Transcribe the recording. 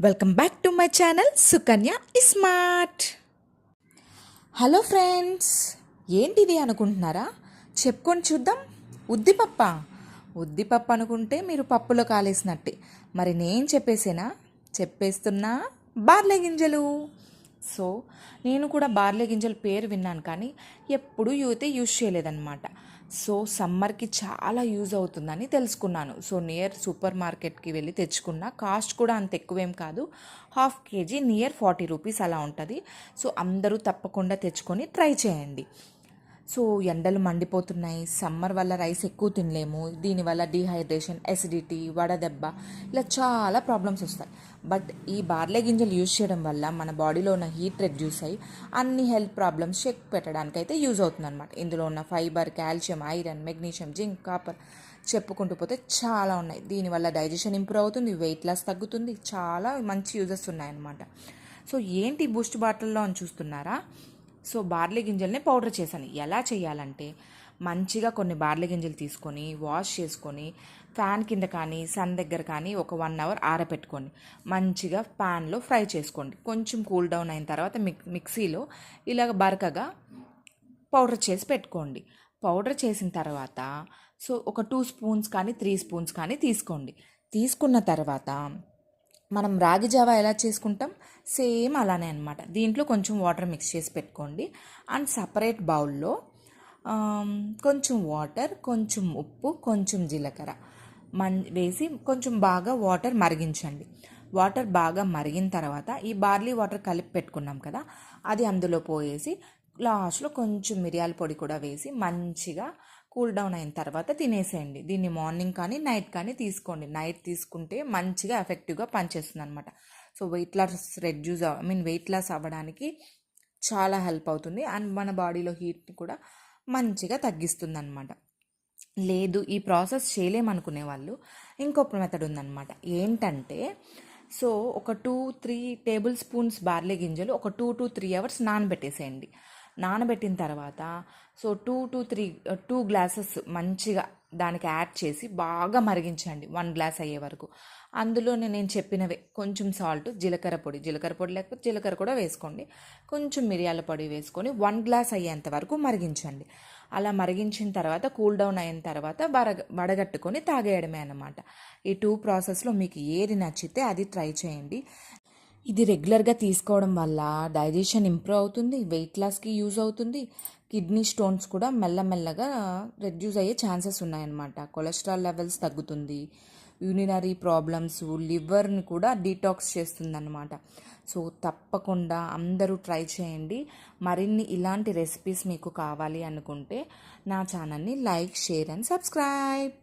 Welcome back to my channel Sukanya smart. Hello friends ఏంటిది అనుకుంటున్నారా? చెప్పుకొని చూద్దాం. ఉద్దిపప్ప ఉద్దిపప్పు అనుకుంటే మీరు పప్పులో కాలేసినట్టే. మరి నేను చెప్పేసేనా? చెప్పేస్తున్నా బార్లే గింజలు. సో నేను కూడా బార్లే గింజల పేరు విన్నాను కానీ ఎప్పుడు యూతే యూజ్ చేయలేదన్నమాట. సో సమ్మర్కి చాలా యూజ్ అవుతుందని తెలుసుకున్నాను. సో నియర్ సూపర్ మార్కెట్కి వెళ్ళి తెచ్చుకున్న. కాస్ట్ కూడా అంత ఎక్కువేం కాదు. Half KG near forty rupees అలా ఉంటుంది. సో అందరూ తప్పకుండా తెచ్చుకొని ట్రై చేయండి. సో ఎండలు మండిపోతున్నాయి. సమ్మర్ వల్ల రైస్ ఎక్కువ తినలేము. దీనివల్ల డీహైడ్రేషన్ ఎసిడిటీ వడదెబ్బ ఇలా చాలా ప్రాబ్లమ్స్ వస్తాయి. బట్ ఈ బార్లే గింజలు యూజ్ చేయడం వల్ల మన బాడీలో ఉన్న హీట్ రెడ్యూస్ అయ్యి అన్ని హెల్త్ ప్రాబ్లమ్స్ చెక్ పెట్టడానికి అయితే యూజ్ అవుతుందన్నమాట. ఇందులో ఉన్న fibre calcium iron magnesium zinc copper చెప్పుకుంటూ పోతే చాలా ఉన్నాయి. దీనివల్ల డైజెషన్ ఇంప్రూవ్ అవుతుంది వెయిట్ లాస్ తగ్గుతుంది. చాలా మంచి యూజెస్ ఉన్నాయన్నమాట. సో ఏంటి బూస్ట్ బాటిల్లో అని చూస్తున్నారా? సో బార్లీ గింజల్ని పౌడర్ చేశాను. ఎలా చేయాలంటే మంచిగా కొన్ని బార్లీ గింజలు తీసుకొని వాష్ చేసుకొని ఫ్యాన్ కింద కానీ సన్ దగ్గర కానీ ఒక వన్ అవర్ ఆరబెట్టుకోండి మంచిగా ప్యాన్లో ఫ్రై చేసుకోండి. కొంచెం కూల్ డౌన్ అయిన తర్వాత మిక్ మిక్సీలో ఇలాగ బరకగా పౌడర్ చేసి పెట్టుకోండి. పౌడర్ చేసిన తర్వాత సో ఒక టూ స్పూన్స్ కానీ త్రీ స్పూన్స్ కానీ తీసుకోండి. తీసుకున్న తర్వాత మనం రాగి జావా ఎలా చేసుకుంటాం? సేమ్ అలానే అనమాట దీంట్లో కొంచెం వాటర్ మిక్స్ చేసి పెట్టుకోండి. అండ్ సపరేట్ బౌల్లో కొంచెం వాటర్ కొంచెం ఉప్పు కొంచెం జీలకర్ర మన్ వేసి కొంచెం బాగా వాటర్ మరిగించండి. వాటర్ బాగా మరిగిన తర్వాత ఈ బార్లీ వాటర్ కలిపి పెట్టుకున్నాం కదా అది అందులో పోయేసి లాస్ట్లో కొంచెం మిరియాల పొడి కూడా వేసి మంచిగా కూల్ డౌన్ అయిన తర్వాత తినేసేయండి. దీన్ని మార్నింగ్ కానీ నైట్ కానీ తీసుకోండి. నైట్ తీసుకుంటే మంచిగా ఎఫెక్టివ్గా పనిచేస్తుంది అనమాట so weight loss reduce I mean weight loss అవ్వడానికి చాలా హెల్ప్ అవుతుంది. అండ్ మన బాడీలో హీట్ని కూడా మంచిగా తగ్గిస్తుంది అనమాట లేదు ఈ ప్రాసెస్ చేయలేమనుకునే వాళ్ళు ఇంకొక మెథడ్ ఉందన్నమాట. ఏంటంటే సో ఒక two three table spoons barley గింజలు ఒక టూ టు త్రీ అవర్స్ నానబెట్టేసేయండి. నానబెట్టిన తర్వాత so two to three two glasses మంచిగా దానికి యాడ్ చేసి బాగా మరిగించండి వన్ గ్లాస్ అయ్యే వరకు. అందులోనే నేను చెప్పినవే కొంచెం సాల్ట్ జీలకర్ర పొడి. జీలకర్ర పొడి లేకపోతే జీలకర్ర కూడా వేసుకోండి. కొంచెం మిరియాల పొడి వేసుకొని వన్ గ్లాస్ అయ్యేంత వరకు మరిగించండి. అలా మరిగించిన తర్వాత కూల్ డౌన్ అయిన తర్వాత వరగ వడగట్టుకొని తాగేయడమే అన్నమాట. ఈ టూ ప్రాసెస్లో మీకు ఏది నచ్చితే అది ట్రై చేయండి. ఇది రెగ్యులర్గా తీసుకోవడం వల్ల డైజెషన్ ఇంప్రూవ్ అవుతుంది వెయిట్ లాస్కి యూజ్ అవుతుంది. కిడ్నీ స్టోన్స్ కూడా మెల్లమెల్లగా రెడ్యూస్ అయ్యే ఛాన్సెస్ ఉన్నాయన్నమాట. కొలెస్ట్రాల్ లెవెల్స్ తగ్గుతుంది యూరినరీ ప్రాబ్లమ్స్ లివర్ని కూడా డీటాక్స్ చేస్తుందన్నమాట. సో తప్పకుండా అందరూ ట్రై చేయండి. మరిన్ని ఇలాంటి రెసిపీస్ మీకు కావాలి అనుకుంటే నా ఛానల్ని లైక్ షేర్ అండ్ సబ్స్క్రైబ్.